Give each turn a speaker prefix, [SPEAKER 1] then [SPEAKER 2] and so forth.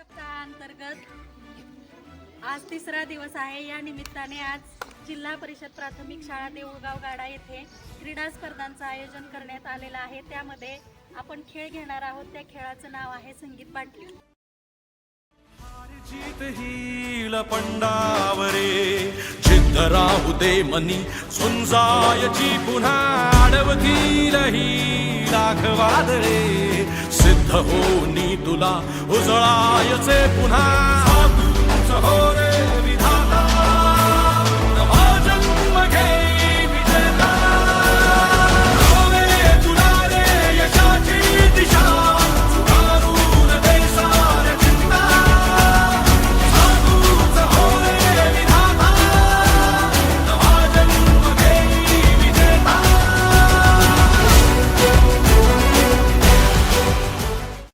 [SPEAKER 1] सप्ताहाअंतर्गत आज तिसरा दिवस आहे. या निमित्ताने आज जिल्हा परिषद प्राथमिक शाळा देऊळगाव गाडा येथे क्रीडा स्पर्धांचं आयोजन करण्यात आलेलं आहे. त्यामध्ये आपण खेळ घेणार आहोत. त्या खेळाचं नाव आहे संगीत बाटली.
[SPEAKER 2] जीत पंडावरे जिद्द राहू दे मनी सुंजायची पुन्हा अडवतील ही लाख वादळे हो नी तुला उजळायचे पुन्हा.